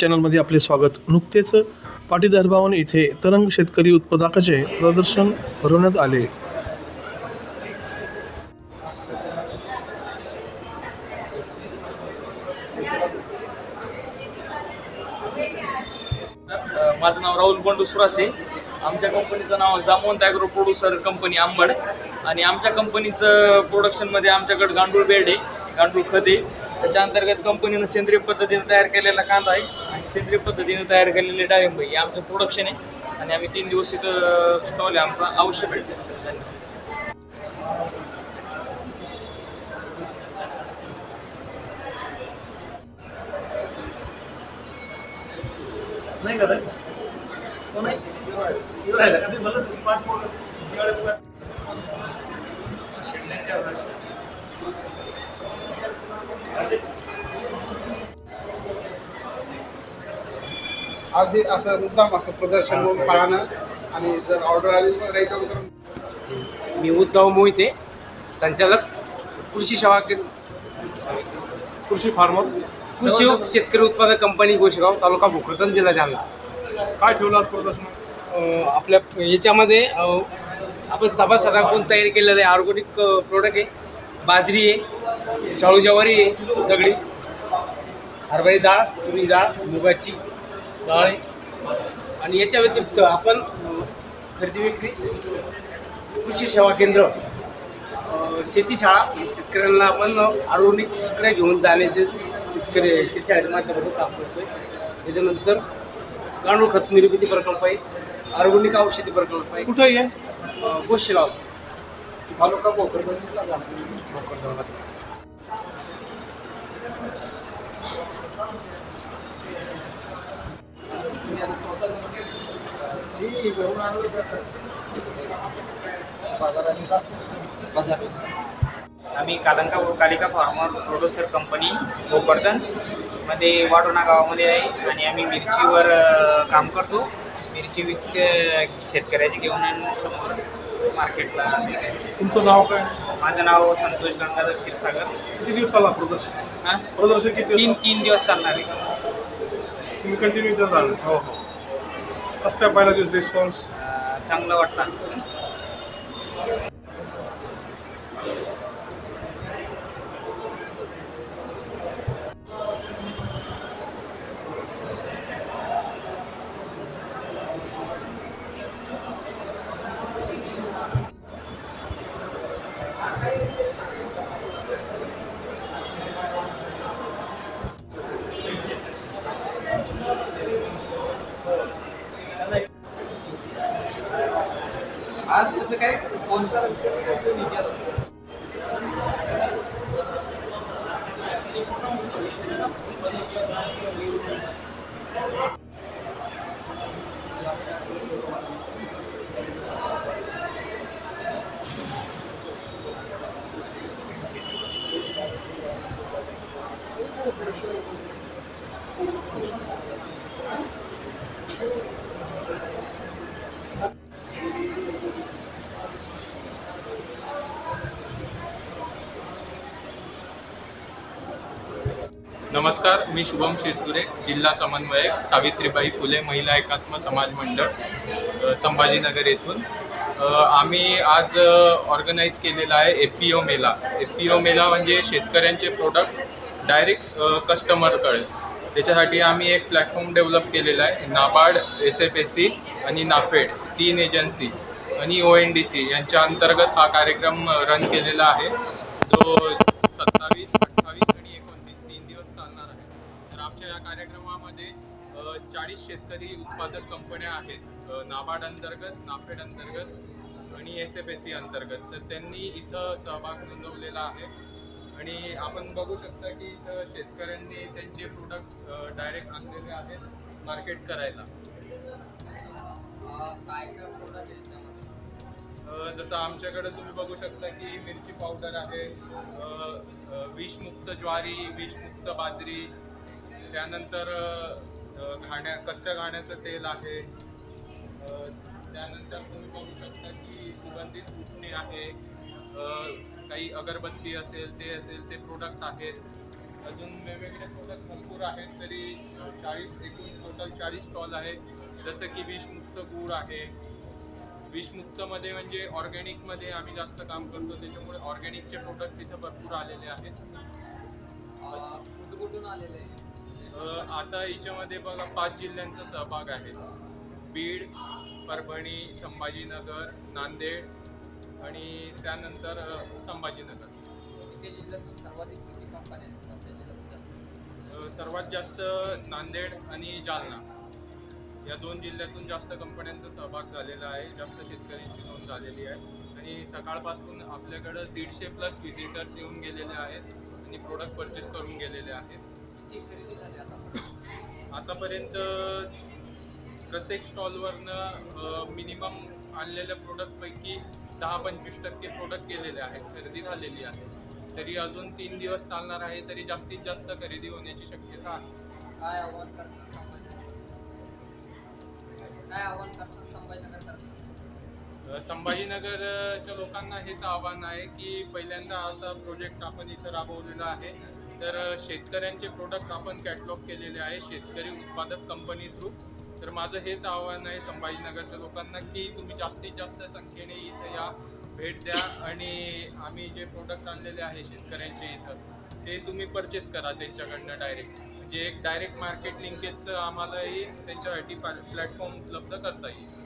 चॅनलमध्ये आपले स्वागत. नुकतेच पाटीदार भवन येथे तरंग शेतकरी उत्पादकाचे प्रदर्शन भरवण्यात आले. माझं नाव राहुल बंडू सुरासे. आमच्या कंपनीचं नाव Jamwant agro producer company Ambad. आणि आमच्या कंपनीचं प्रोडक्शनमध्ये आमच्याकडे गांडूळ बेड आहे गांडूळ खत. आहे त्याच्या अंतर्गत कंपनीनं सेंद्रिय पद्धतीने तयार केलेला कांदा आहे. सेंद्रिय पद्धतीने तयार केलेले डाळिंब आहे हे आमचं प्रोडक्शन आहे. आणि आम्ही तीन दिवस तिथं स्टॉल आहे. आमचा अवश्य भेट धन्यवाद. नाही का नाही? आज हे असं मुद्दाम असं प्रदर्शन म्हणून पाहणं आणि जर ऑर्डर आली तर राईट डाऊन करून मी उद्धव मोहिते संचालक कृषी सेवा केंद्र. कृषी फार्मर. कृषी शेतकरी उत्पादक कंपनी गोशेगाव तालुका भोकरदन जिल्हा जालना. काय ठेवलं आज प्रदर्शन? आपल्या याच्यामध्ये आपण सभासदांकडून तयार केलेलं आहे? ऑर्गॅनिक प्रोडक्ट आहे. बाजरी आहे. शाळू ज्वारी आहे. दगडी. हरभरी डाळ तुरी डाळ मुगाची. डाळ. आहे आणि याच्या व्यतिरिक्त आपण खरेदी विक्री कृषी सेवा केंद्र अ, शेतीशाळा शेतकऱ्यांना आपण आरोग्यकडे घेऊन जाण्याचे शेतकरी शेतशाळेच्या माध्यमातून काम करतोय. त्याच्यानंतर गांडूळ खत निर्मिती प्रकल्प आहे ऑर्गॅनिक औषधी प्रकल्प आहे. कुठे आहे गोशेगाव. तालुका भोकरदन. आम्ही कालंका कालिका फार्मर प्रोड्युसर कंपनी भोकरदनमध्ये वाडोना गावामध्ये आहे आणि आम्ही मिरचीवर काम करतो. मिरची विक शेतकऱ्याची घेऊन आणि समोर मार्केटला तुमचं नाव काय? माझं नाव संतोष गंगाधर क्षीरसागर. किती दिवस चालला प्रदर्शन? हां? प्रदर्शन किती तीन तीन दिवस चालणार आहे. तुम्ही कंटिन्यू चालणार हो हो. कसं काय पहिला दिवस रिस्पॉन्स चांगलं वाटतं नमस्कार मी शुभम शिरतुरे जिल्हा समन्वयक सावित्रीबाई फुले महिला एकात्म समाज मंडळ संभाजीनगर येथून. आम्ही आज ऑर्गनाईज केलेला आहे ए पी ओ मेला ए पी ओ मेला म्हणजे शेतकऱ्यांचे प्रोडक्ट डायरेक्ट कस्टमरकडे त्याच्यासाठी आम्ही एक प्लॅटफॉर्म डेव्हलप केलेला आहे. NABARD S F S C आणि नाफेड तीन एजन्सी आणि ओ एन डी सी यांच्या अंतर्गत हा कार्यक्रम रन केलेला आहे. जो सत्तावीस अठ्ठावीस आणि एकोणतीस तीन दिवस चालणार आहे. तर आमच्या या कार्यक्रमामध्ये चाळीस शेतकरी उत्पादक कंपन्या आहेत. नाबार्ड अंतर्गत नाफेड अंतर्गत आणि एस एफ एस सी अंतर्गत. तर त्यांनी इथं सहभाग नोंदवलेला आहे. आणि आपण बघू शकता की इथं शेतकऱ्यांनी त्यांचे प्रोडक्ट डायरेक्ट आणलेले आहेत मार्केट करायला. जसं आमच्याकडे तुम्ही बघू शकता की मिरची पावडर आहे विषमुक्त ज्वारी विषमुक्त बाजरी त्यानंतर घाण्या कच्च्या घाण्याचं तेल आहे. त्यानंतर तुम्ही बघू शकता की सुगंधित उठणे आहे. काही अगरबत्ती असेल ते असेल ते प्रोडक्ट आहेत. अजून वेगवेगळे प्रोडक्ट भरपूर आहेत तरी चाळीस एकूण टोटल चाळीस स्टॉल आहे जसं की विषमुक्त गूळ आहे. विषमुक्तमध्ये म्हणजे ऑर्गॅनिकमध्ये आम्ही जास्त काम करतो त्याच्यामुळे ऑर्गॅनिकचे प्रोडक्ट तिथं भरपूर आलेले आहेत. कुठं कुठून आलेले आता याच्यामध्ये बघा पाच जिल्ह्यांचा सहभाग आहे. बीड परभणी संभाजीनगर नांदेड आणि त्यानंतर संभाजीनगर सर्वाधिक किती कंपन्या कोणत्या जास्त? सर्वात जास्त नांदेड आणि जालना. या दोन जिल्ह्यातून जास्त कंपन्यांचा सहभाग झालेला आहे. जास्त शेतकऱ्यांची नोंद झालेली आहे. आणि सकाळपासून आपल्याकडं दीडशे प्लस व्हिजिटर्स येऊन गेलेले आहेत आणि प्रोडक्ट परचेस करून गेलेले आहेत. किती खरेदी झाली आता आतापर्यंत प्रत्येक स्टॉलवरनं मिनिमम आणलेल्या प्रोडक्टपैकी दहा पंचवीस टक्के प्रोडक्ट गेलेले आहेत खरेदी झालेली आहे. तरी अजून तीन दिवस चालणार आहे तरी जास्तीत जास्त खरेदी होण्याची शक्यता आहे. काय आव्हान संभाजीनगर? काय आव्हान संभाजीनगर अ, संभाजीनगरच्या लोकांना हेच आव्हान आहे की पहिल्यांदा असा प्रोजेक्ट आपण इथं राबवलेला आहे. तर शेतकऱ्यांचे प्रोडक्ट आपण कॅटलॉग केलेले आहे शेतकरी उत्पादक कंपनी थ्रू तर माझं हेच आव्हान आहे संभाजीनगरच्या लोकांना की तुम्ही जास्तीत जास्त संख्येने इथं या भेट द्या आणि आम्ही जे प्रोडक्ट आणलेले आहे शेतकऱ्यांचे इथं ते तुम्ही परचेस करा त्यांच्याकडनं डायरेक्ट म्हणजे एक डायरेक्ट मार्केट लिंकेजचं आम्हालाही त्यांच्यासाठी प्लॅटफॉर्म उपलब्ध करता येईल.